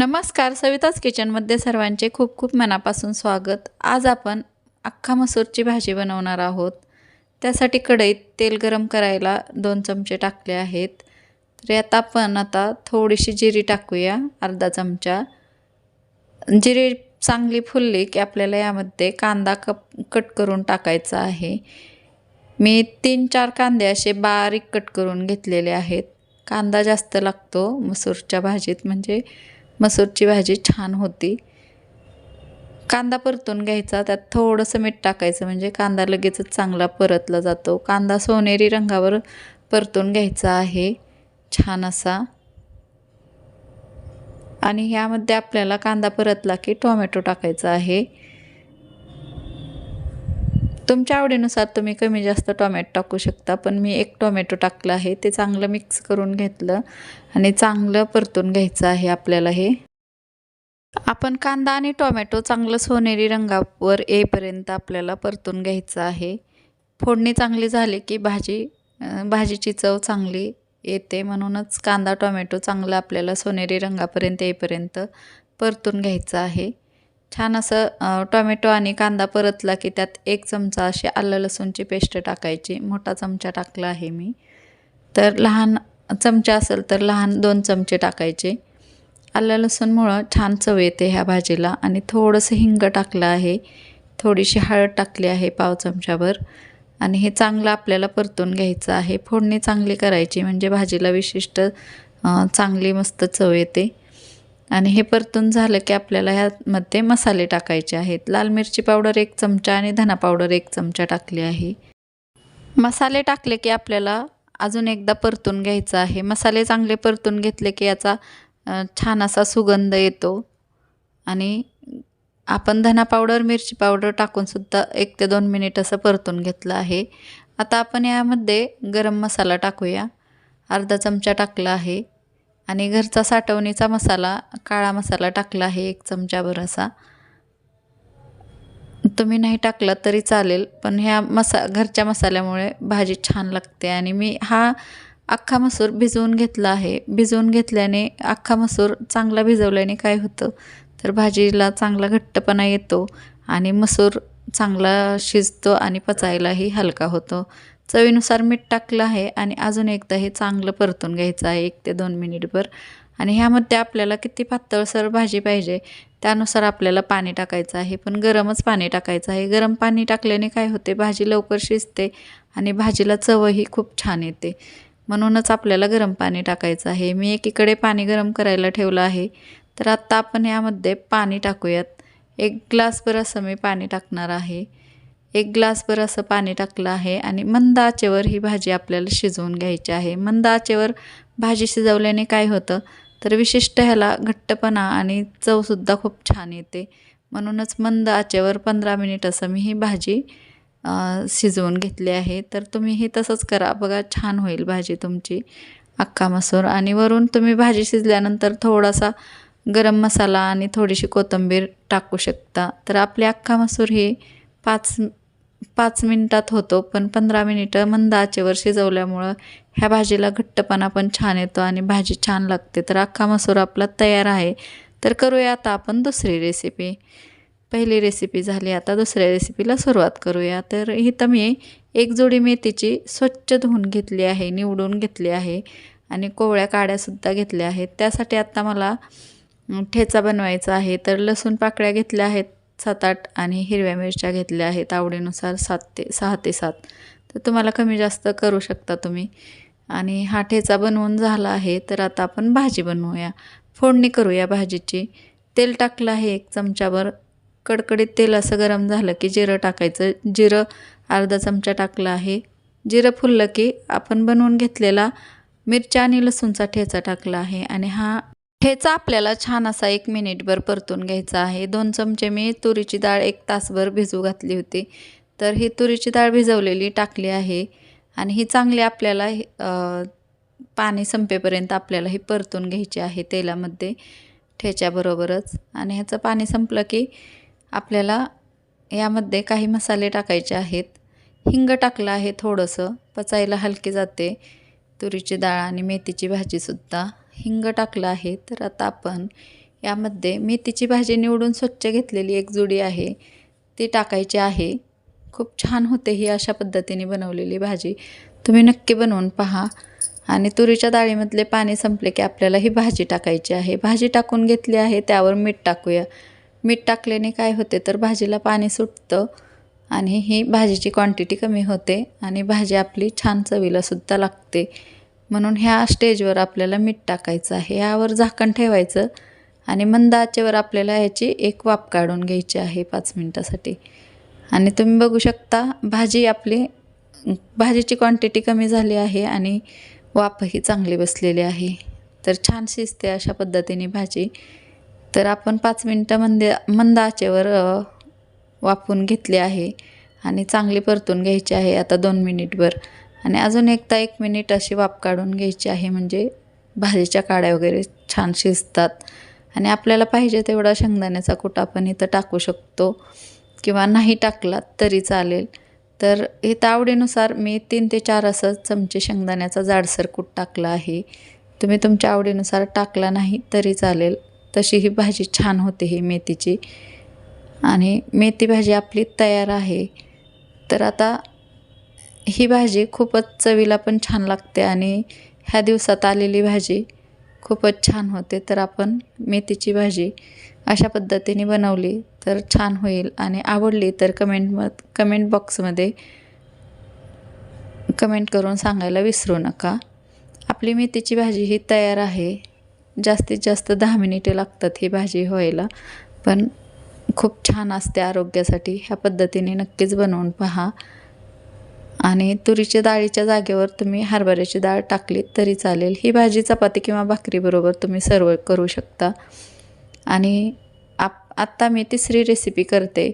नमस्कार सविताज किचनमध्ये सर्वांचे खूप खूप मनापासून स्वागत. आज आपण अख्खा मसूरची भाजी बनवणार आहोत. त्यासाठी कढईत तेल गरम करायला दोन चमचे टाकले आहेत. तर आता आपण आता थोडीशी जिरी टाकूया अर्धा चमचा. जिरी चांगली फुलली की आपल्याला यामध्ये कांदा कप कट करून टाकायचा आहे. मी तीन चार कांदे असे बारीक कट करून घेतलेले आहेत. कांदा जास्त लागतो मसूरच्या भाजीत म्हणजे मसूरची भाजी छान होती. कांदा परतून घ्यायचा त्यात थोडंसं मीठ टाकायचं म्हणजे कांदा लगेचच चांगला परतला जातो. कांदा सोनेरी रंगावर परतून घ्यायचा आहे छान असा. आणि ह्यामध्ये आपल्याला कांदा परतला की टोमॅटो टाकायचा आहे. तुमच्या आवडीनुसार तुम्ही कमी जास्त टॉमॅटो टाकू शकता पण मी एक टोमॅटो टाकलं आहे ते चांगलं मिक्स करून घेतलं आणि चांगलं परतून घ्यायचं आहे आपल्याला हे. आपण कांदा आणि टोमॅटो चांगलं सोनेरी रंगावर येईपर्यंत आपल्याला परतून घ्यायचं आहे. फोडणी चांगली झाली की भाजी भाजीची चव चांगली येते म्हणूनच कांदा टोमॅटो चांगलं आपल्याला सोनेरी रंगापर्यंत येईपर्यंत परतून घ्यायचं आहे. छान असं टोमॅटो आणि कांदा परतला की त्यात एक चमचा अशी आलं लसूणची पेस्ट टाकायची. मोठा चमचा टाकला आहे मी. तर लहान चमचा असेल तर लहान दोन चमचे टाकायचे. आलं लसूणमुळं छान चव येते ह्या भाजीला आणि थोडंसं हिंग टाकलं आहे. थोडीशी हळद टाकली आहे पाव चमच्यावर आणि हे चांगलं आपल्याला परतून घ्यायचं आहे. फोडणी चांगली करायची म्हणजे भाजीला विशिष्ट चांगली मस्त चव येते. आणि हे परतून झालं की आपल्याला ह्यामध्ये मसाले टाकायचे आहेत. लाल मिरची पावडर एक चमचा आणि धना पावडर एक चमचा टाकली आहे. मसाले टाकले की आपल्याला अजून एकदा परतून घ्यायचं आहे. मसाले चांगले परतून घेतले की याचा छान असा सुगंध येतो. आणि आपण धना पावडर मिरची पावडर टाकूनसुद्धा एक ते दोन मिनिट असं परतून घेतलं आहे. आता आपण यामध्ये गरम मसाला टाकूया. अर्धा चमचा टाकला आहे. आणि घरचा साठवणीचा मसाला काळा मसाला टाकला आहे एक चमचाभर असा. तुम्ही नाही टाकला तरी चालेल पण ह्या मसा घरच्या मसाल्यामुळे भाजी छान लागते. आणि मी हा अख्खा मसूर भिजवून घेतला आहे. भिजवून घेतल्याने अख्खा मसूर चांगला भिजवल्याने काय होतं? तर भाजीला चांगला घट्टपणा येतो आणि मसूर चांगला शिजतो आणि पचायलाही हलका होतो. चवीनुसार मीठ टाकलं आहे आणि अजून एकदा हे चांगलं परतून घ्यायचं आहे एक ते दोन मिनिटभर. आणि ह्यामध्ये आपल्याला किती पातळसर भाजी पाहिजे त्यानुसार आपल्याला पाणी टाकायचं आहे. पण गरमच पाणी टाकायचं आहे. गरम पाणी टाकल्याने काय होते? भाजी लवकर शिजते आणि भाजीला चवही खूप छान येते. म्हणूनच आपल्याला गरम पाणी टाकायचं आहे. मी एकीकडे पाणी गरम करायला ठेवलं आहे. तर आत्ता आपण यामध्ये पाणी टाकूयात. एक ग्लासभर असं मी पाणी टाकणार आहे. एक ग्लासभर असं पाणी टाकलं आहे आणि मंद आचेवर ही भाजी आपल्याला शिजवून घ्यायची आहे. मंद आचेवर भाजी शिजवल्याने काय होतं? तर विशिष्ट ह्याला घट्टपणा आणि चवसुद्धा खूप छान येते. म्हणूनच मंद आचेवर पंधरा मिनिट असं मी ही भाजी शिजवून घेतली आहे. तर तुम्ही हे तसंच करा. बघा छान होईल भाजी तुमची अख्खा मसूर. आणि वरून तुम्ही भाजी शिजल्यानंतर थोडासा गरम मसाला आणि थोडीशी कोथिंबीर टाकू शकता. तर आपली अख्खा मसूर ही पाच पाच मिनटात होतो पण पंधरा मिनिटं मंद आचेवर शिजवल्यामुळं ह्या भाजीला घट्टपणा पण छान येतो आणि भाजी छान लागते. तर अख्खा मसूर आपला तयार आहे. तर करूया आता आपण दुसरी रेसिपी पहिली रेसिपी झाली आता दुसऱ्या रेसिपीला सुरुवात करूया. तर इथं मी एक जोडी मेथीची स्वच्छ धुवून घेतली आहे निवडून घेतली आहे आणि कोवळ्या काड्यासुद्धा घेतल्या आहेत. त्यासाठी आत्ता मला ठेचा बनवायचा आहे. तर लसूण पाकळ्या घेतल्या आहेत. सात आठ आणि हिरव्या मिरच्या घेतल्या आहेत आवडीनुसार सात ते सहा ते सात. तर तुम्हाला कमी जास्त करू शकता तुम्ही. आणि हा ठेचा बनवून झाला आहे तर आता आपण भाजी बनवूया. फोडणी करूया भाजीची. तेल टाकलं आहे एक चमच्यावर कडकडीत तेल असं गरम झालं की जिरं टाकायचं. जिरं अर्धा चमचा टाकलं आहे. जिरं फुललं की आपण बनवून घेतलेला मिरच्या आणि लसूणचा ठेचा टाकला आहे. आणि हा ठेचा आपल्याला छान असा एक मिनिटभर परतून घ्यायचा आहे. दोन चमचे मी तुरीची डाळ एक तासभर भिजू घातली होती. तर ही तुरीची डाळ भिजवलेली टाकली आहे आणि ही चांगली आपल्याला पाणी संपेपर्यंत आपल्याला ही परतून घ्यायची आहे तेलामध्ये ठेच्याबरोबरच. आणि ह्याचं पाणी संपलं की आपल्याला यामध्ये काही मसाले टाकायचे आहेत. हिंग टाकलं आहे थोडंसं पचायला हलके जाते तुरीची डाळ आणि मेथीची भाजीसुद्धा. हिंग टाकलं आहे तर आता आपण यामध्ये मेथीची भाजी निवडून स्वच्छ घेतलेली एक जुडी आहे. ती टाकायची आहे. खूप छान होते ही अशा पद्धतीने बनवलेली भाजी. तुम्ही नक्की बनवून पहा. आणि तुरीच्या डाळीमधले पाणी संपले की आपल्याला ही भाजी टाकायची आहे. भाजी टाकून घेतली आहे त्यावर मीठ टाकूया. मीठ टाकल्याने काय होते तर भाजीला पाणी सुटतं आणि ही भाजीची क्वांटिटी कमी होते आणि भाजी आपली छान चवीलासुद्धा लागते. म्हणून ह्या स्टेजवर आपल्याला मीठ टाकायचं आहे. यावर झाकण ठेवायचं आणि मंद आचेवर आपल्याला याची एक वाफ काढून घ्यायची आहे पाच मिनटासाठी. आणि तुम्ही बघू शकता भाजी आपली भाजीची क्वांटिटी कमी झाली आहे आणि वाफही चांगली बसलेली आहे. तर छान शिजते अशा पद्धतीने भाजी. तर आपण पाच मिनटं मंद मंद आचेवर वाफून घेतली आहे आणि चांगली परतून घ्यायची आहे आता दोन मिनिटभर. आणि अजून एकदा एक मिनिट अशी वाफ काढून घ्यायची आहे म्हणजे भाजीच्या काड्या वगैरे छान शिजतात. आणि आपल्याला पाहिजे तेवढा शेंगदाण्याचा कुट आपण इथं टाकू शकतो. किंवा नाही टाकला तरी चालेल. तर इथं आवडीनुसार मी तीन ते चार असं चमचे शेंगदाण्याचा जाडसर कूट टाकला आहे. तुम्ही तुमच्या आवडीनुसार टाकला नाही तरी चालेल. तशी ही भाजी छान होते ही मेथीची. आणि मेथी भाजी आपली तयार आहे. तर आता ही भाजी खूपच चवीला पण छान लागते आणि ह्या दिवसात आलेली भाजी खूपच छान होते. तर आपण मेथीची भाजी अशा पद्धतीने बनवली तर छान होईल आणि आवडली तर कमेंट म कमेंट बॉक्समध्ये कमेंट करून सांगायला विसरू नका. आपली मेथीची भाजी ही तयार आहे. जास्तीत जास्त दहा मिनिटे लागतात ही भाजी व्हायला. पण खूप छान असते आरोग्यासाठी. ह्या पद्धतीने नक्कीच बनवून पहा. आणि तुरीच्या डाळीच्या जागेवर तुम्ही हरभऱ्याची डाळ टाकली तरी चालेल. ही भाजी चपाती किंवा भाकरीबरोबर तुम्ही सर्व करू शकता. आणि आप आत्ता मी तिसरी रेसिपी करते.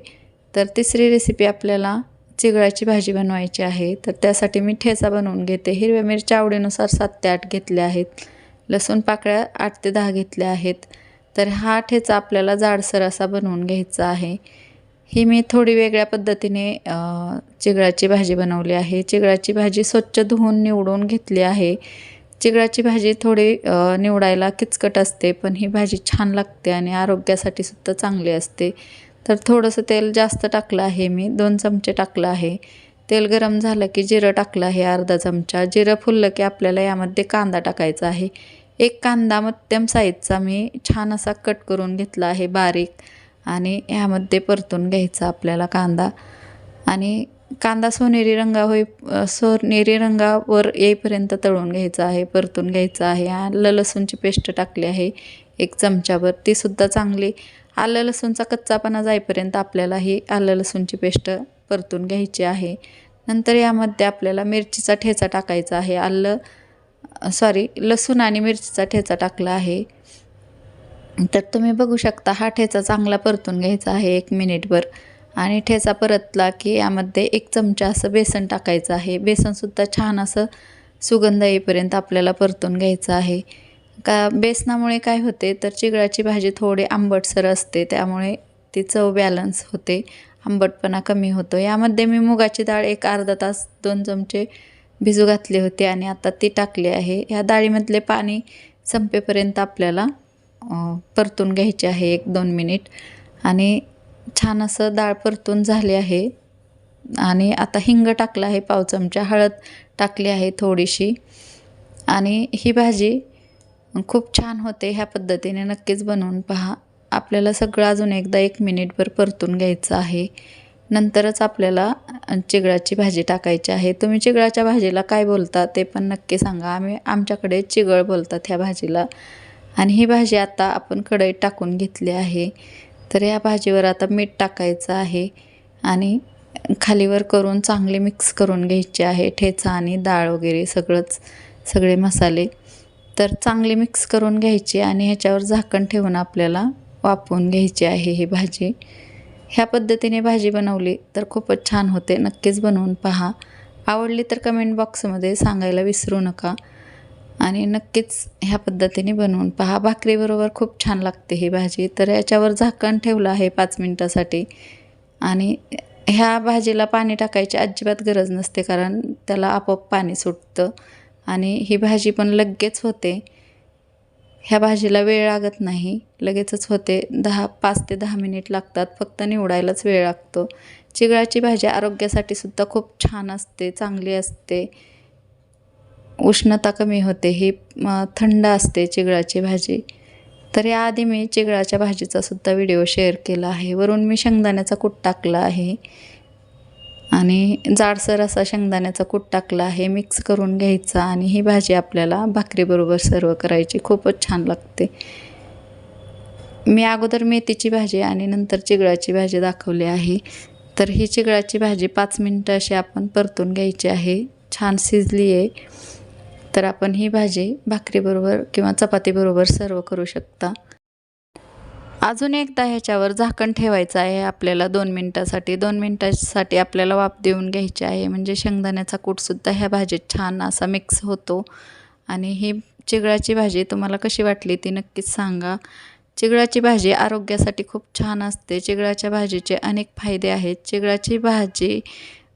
तर तिसरी रेसिपी आपल्याला चिगळाची भाजी बनवायची आहे. तर त्यासाठी मी ठेचा बनवून घेते. हिरव्या मिरच्या आवडीनुसार सात ते आठ घेतल्या आहेत. लसूण पाकळ्या आठ ते दहा घेतल्या आहेत. तर हा ठेचा आपल्याला जाडसर असा बनवून घ्यायचा आहे. ही मी थोडी वेगळ्या पद्धतीने चिगळाची भाजी बनवली आहे. चिगळाची भाजी स्वच्छ धुवून निवडून घेतली आहे. चिगळाची भाजी थोडी निवडायला किचकट असते पण ही भाजी छान लागते आणि आरोग्यासाठी सुद्धा चांगली असते. तर थोडंसं तेल जास्त टाकलं आहे मी दोन चमचे टाकलं आहे. तेल गरम झालं की जिरं टाकलं आहे अर्धा चमचा. जिरं फुललं की आपल्याला यामध्ये कांदा टाकायचा आहे. एक कांदा मध्यम साईजचा मी छान असा कट करून घेतला आहे बारीक. आणि ह्यामध्ये परतून घ्यायचा आपल्याला कांदा. आणि कांदा सोनेरी रंगा होई सोनेरी रंगावर येईपर्यंत तळून घ्यायचा आहे परतून घ्यायचा आहे. आलं लसूणची पेस्ट टाकली आहे एक चमच्याभर तीसुद्धा चांगली. आलं लसूणचा कच्चापणा जाईपर्यंत आपल्याला ही आलं लसूणची पेस्ट परतून घ्यायची आहे. नंतर यामध्ये आपल्याला मिरचीचा ठेचा टाकायचा आहे. आलं सॉरी लसूण आणि मिरचीचा ठेचा टाकला आहे. तर तुम्ही बघू शकता हा ठेचा चांगला परतून घ्यायचा आहे एक मिनिटभर. आणि ठेचा परतला की यामध्ये एक चमचा असं बेसन टाकायचं आहे. बेसनसुद्धा छान असं सुगंध येईपर्यंत आपल्याला परतून घ्यायचं आहे. का बेसनामुळे काय होते तर चिगळाची भाजी थोडी आंबटसर असते त्यामुळे ती चव बॅलन्स होते आंबटपणा कमी होतो. यामध्ये मी मुगाची डाळ एक अर्धा तास दोन चमचे भिजू घातले होते आणि आता ती टाकली आहे. ह्या डाळीमधले पाणी संपेपर्यंत आपल्याला परतून घ्यायचे आहे एक दोन मिनिट. आणि छान असं डाळ परतून झाली आहे. आणि आता हिंग टाकलं आहे पाव चमचा हळद टाकली आहे थोडीशी. आणि ही भाजी खूप छान होते ह्या पद्धतीने नक्कीच बनवून पहा. आपल्याला सगळं अजून एकदा एक मिनिटभर परतून घ्यायचं आहे. नंतरच आपल्याला चिगळाची भाजी टाकायची आहे. तुम्ही चिगळाच्या भाजीला काय बोलता ते पण नक्की सांगा. आम्ही आमच्याकडे चिगळ बोलतात ह्या भाजीला. आणि ही भाजी आता आपण कढईत टाकून घेतली आहे. तर या भाजीवर आता मीठ टाकायचं आहे आणि खालीवर करून चांगले मिक्स करून घ्यायचे आहे. ठेचा आणि डाळ वगैरे सगळंच सगळे मसाले. तर चांगले मिक्स करून घ्यायचे आणि ह्याच्यावर झाकण ठेवून आपल्याला वापरून घ्यायची आहे ही भाजी. ह्या पद्धतीने भाजी बनवली तर खूपच छान होते. नक्कीच बनवून पहा. आवडली तर कमेंट बॉक्समध्ये सांगायला विसरू नका. आणि नक्कीच ह्या पद्धतीने बनवून पहा. भाकरीबरोबर खूप छान लागते ही भाजी. तर याच्यावर झाकण ठेवलं आहे पाच मिनटासाठी. आणि ह्या भाजीला पाणी टाकायची अजिबात गरज नसते कारण त्याला आपोआप पाणी सुटतं. आणि ही भाजी पण लगेच होते. ह्या भाजीला वेळ लागत नाही. लगेचच होते. दहा पाच ते दहा मिनिट लागतात. फक्त निवडायलाच वेळ लागतो. चिगळाची भाजी आरोग्यासाठी सुद्धा खूप छान असते चांगली असते. उष्णता कमी होते ही थंड असते चिगळाची भाजी. तर याआधी मी चिगळाच्या भाजीचा सुद्धा व्हिडिओ शेअर केला आहे. वरून मी शेंगदाण्याचा कूट टाकला आहे. आणि जाडसर असा शेंगदाण्याचा कूट टाकला आहे मिक्स करून घ्यायचा आणि ही भाजी आपल्याला भाकरीबरोबर सर्व करायची खूपच छान लागते. मी अगोदर मेथीची भाजी आणि नंतर चिगळाची भाजी दाखवली आहे. तर ही चिगळाची भाजी पाच मिनटं अशी आपण परतून घ्यायची आहे. छान शिजली आहे तर आपण ही भाजी भाकरीबरोबर किंवा चपातीबरोबर सर्व करू शकता. अजून एकदा ह्याच्यावर झाकण ठेवायचं आहे. आपल्याला दोन मिनटासाठी दोन मिनटासाठी आपल्याला वाफ देऊन घ्यायची आहे. म्हणजे शेंगदाण्याचा कूटसुद्धा ह्या भाजीत छान असा मिक्स होतो. आणि ही चिगळाची भाजी तुम्हाला कशी वाटली ती नक्कीच सांगा. चिगळाची भाजी आरोग्यासाठी खूप छान असते. चिगळाच्या भाजीचे अनेक फायदे आहेत. चिगळाची भाजी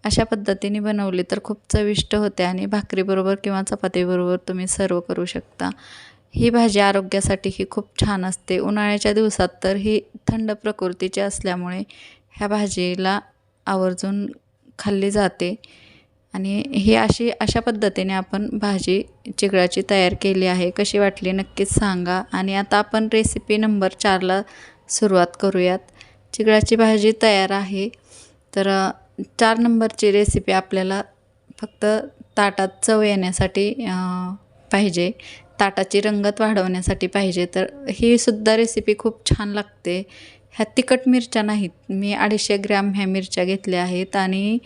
अशा पद्धतीने बनवली तर खूप चविष्ट होते आणि भाकरीबरोबर किंवा चपातीबरोबर तुम्ही सर्व करू शकता. ही भाजी आरोग्यासाठी ही खूप छान असते. उन्हाळ्याच्या दिवसात तर ही थंड प्रकृतीची असल्यामुळे ह्या भाजीला आवर्जून खाल्ली जाते. आणि ही अशी अशा पद्धतीने आपण भाजी चिगळाची तयार केली आहे. कशी वाटली नक्कीच सांगा. आणि आता आपण रेसिपी नंबर चारला सुरुवात करूयात. चिगळाची भाजी तयार आहे. तर चार नंबरची रेसिपी आपल्याला फक्त ताटात चव येण्यासाठी पाहिजे. ताटाची रंगत वाढवण्यासाठी पाहिजे. तर ही सुद्धा रेसिपी खूप छान लागते. ह्या तिखट मिरच्या नाहीत. मी अडीचशे ग्रॅम ह्या मिरच्या घेतल्या आहेत आणि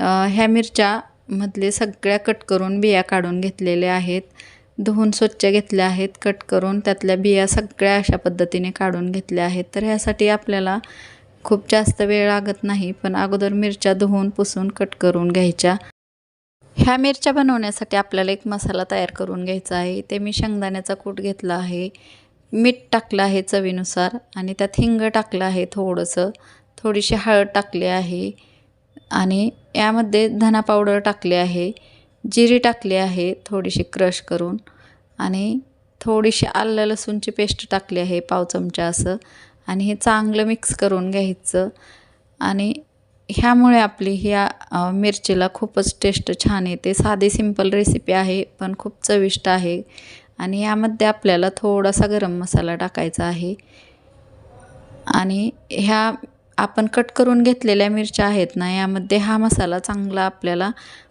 ह्या मिरच्यामधले सगळ्या कट करून बिया काढून घेतलेल्या आहेत. धुवून स्वच्छ घेतल्या आहेत. कट करून त्यातल्या बिया सगळ्या अशा पद्धतीने काढून घेतल्या आहेत. तर ह्यासाठी आपल्याला खूप जास्त वेळ लागत नाही पण अगोदर मिरच्या धुवून पुसून कट करून घ्यायच्या. ह्या मिरच्या बनवण्यासाठी आपल्याला एक मसाला तयार करून घ्यायचा आहे. ते मी शेंगदाण्याचा कूट घेतला आहे. मीठ टाकलं आहे चवीनुसार आणि त्यात हिंग टाकलं आहे थोडंसं. थोडीशी हळद टाकली आहे आणि यामध्ये धना पावडर टाकली आहे. जिरी टाकली आहे थोडीशी क्रश करून. आणि थोडीशी आलं लसूणची पेस्ट टाकली आहे पाव चमचा असं. आणि हे चांगलं मिक्स करून घ्यायचं. आणि ह्यामुळे आपली ह्या मिरचीला खूपच टेस्ट छान येते. साधी सिंपल रेसिपी आहे पण खूप चविष्ट आहे. आणि यामध्ये आपल्याला थोडासा गरम मसाला टाकायचा आहे. आणि ह्या आपण कट करून घेतलेल्या मिरच्या आहेत ना यामध्ये हा मसाला चांगला आपल्याला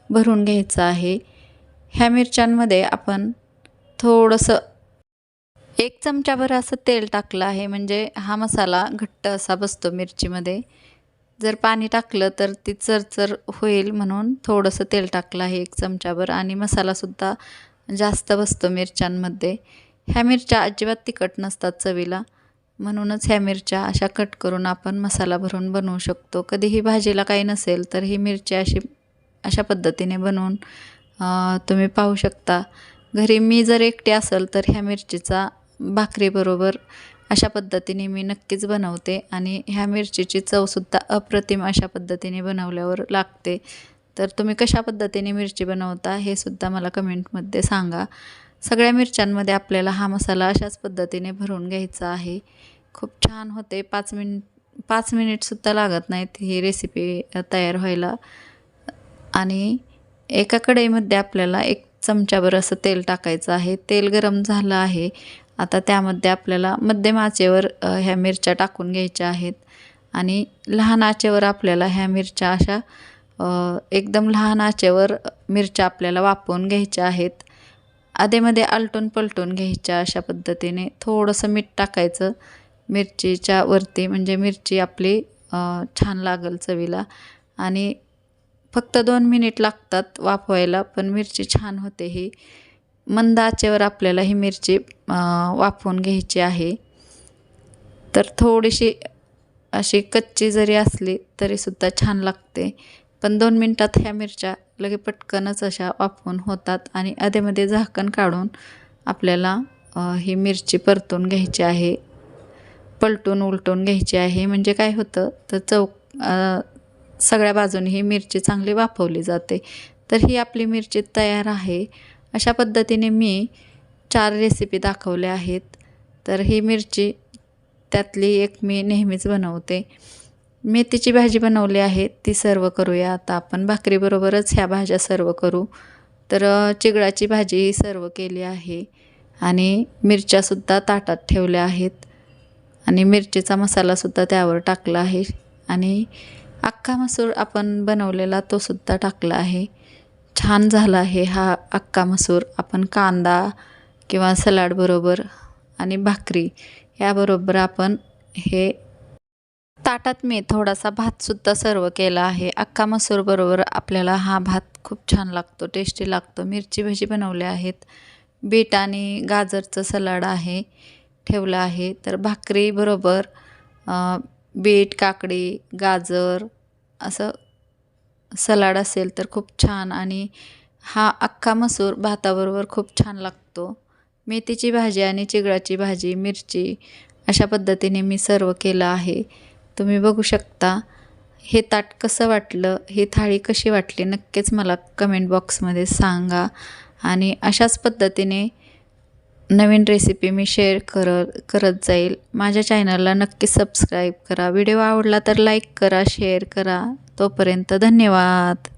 भरून घ्यायचा आहे. ह्या मिरच्यांमध्ये आपण थोडंसं एक चमच्याभर असं तेल टाकलं आहे म्हणजे हा मसाला घट्ट असा बसतो मिरचीमध्ये. जर पाणी टाकलं तर ती चरचर होईल म्हणून थोडंसं तेल टाकलं आहे एक चमच्याभर आणि मसालासुद्धा जास्त बसतो मिरच्यांमध्ये. ह्या मिरच्या अजिबात तिखट नसतात चवीला म्हणूनच ह्या मिरच्या अशा कट करून आपण मसाला भरून बनवू शकतो. कधीही भाजीला काही नसेल तर ही मिरची अशी अशा पद्धतीने बनवून तुम्ही पाहू शकता. घरी मी जर एकटी असेल तर ह्या मिरचीचा भाकरीबरोबर अशा पद्धतीने मी नक्कीच बनवते आणि ह्या मिरचीची चवसुद्धा अप्रतिम अशा पद्धतीने बनवल्यावर लागते. तर तुम्ही कशा पद्धतीने मिरची बनवता हे सुद्धा मला कमेंटमध्ये सांगा. सगळ्या मिरच्यांमध्ये आपल्याला हा मसाला अशाच पद्धतीने भरून घ्यायचा आहे. खूप छान होते. पाच मिन पाच मिनिटसुद्धा लागत नाहीत ही रेसिपी तयार व्हायला. आणि एका कढईमध्ये आपल्याला एक चमच्याभर असं तेल टाकायचं आहे. तेल गरम झालं आहे. आता त्यामध्ये आपल्याला मध्यम आचेवर ह्या मिरच्या टाकून घ्यायच्या आहेत. आणि लहान आचेवर आपल्याला ह्या मिरच्या अशा एकदम लहान आचेवर मिरच्या आपल्याला वापरून घ्यायच्या आहेत. आधेमध्ये आलटून पलटून घ्यायच्या अशा पद्धतीने थोडंसं मीठ टाकायचं. मिरचीच्या वरती म्हणजे मिरची आपली छान लागल चवीला. आणि फक्त दोन मिनिट लागतात वाफवायला पण मिरची छान होते ही. मंद आचेवर आपल्याला ही मिरची वाफवून घ्यायची आहे. तर थोडीशी अशी कच्ची जरी असली तरीसुद्धा छान लागते. पण दोन मिनटात ह्या मिरच्या लगे पटकनच अशा वाफवून होतात आणि अधेमध्ये झाकण काढून आपल्याला ही मिरची परतून घ्यायची आहे. पलटून उलटून घ्यायची आहे. म्हणजे काय होतं तर चौक सगळ्या बाजूने ही मिरची चांगली वाफवली जाते. तर ही आपली मिरची तयार आहे. अशा पद्धतीने मी चार रेसिपी दाखवल्या आहेत. तर ही मिरची त्यातली एक मी नेहमीच बनवते. मेथीची भाजी बनवली आहे ती सर्व करूया. आता आपण भाकरीबरोबरच ह्या भाज्या सर्व करू. तर चिगडाची चिगळाची भाजी सर्व केली आहे आणि मिरच्यासुद्धा ताटात ठेवल्या आहेत. आणि मिरचीचा मसालासुद्धा त्यावर टाकला आहे. आणि अख्खा मसूर आपण बनवलेला तोसुद्धा टाकला आहे. छान झाला आहे हा अक्का मसूर. आपण कांदा किंवा सलाडबरोबर आणि भाकरी याबरोबर आपण हे ताटात मी थोडासा भातसुद्धा सर्व केला आहे. अक्का मसूरबरोबर आपल्याला हा भात खूप छान लागतो टेस्टी लागतो. मिरची भजी बनवले आहेत. बीट आणि गाजरचं सलाड आहे ठेवलं आहे. तर भाकरीबरोबर बीट काकडी गाजर असं सलाड असेल तर खूप छान आणि हा अख्खा मसूर भाताबरोबर खूप छान लागतो. मेथीची भाजी आणि चिगळाची भाजी मिरची अशा पद्धतीने मी सर्व केलं आहे. तुम्ही बघू शकता हे ताट कसं वाटलं ही थाळी कशी वाटली नक्कीच मला कमेंट बॉक्समध्ये सांगा. आणि अशाच पद्धतीने नवीन रेसिपी मी शेअर कर करत जाईल. माझ्या चॅनलला नक्की सबस्क्राईब करा. व्हिडिओ आवडला तर लाईक करा शेअर करा. तोपर्यंत धन्यवाद.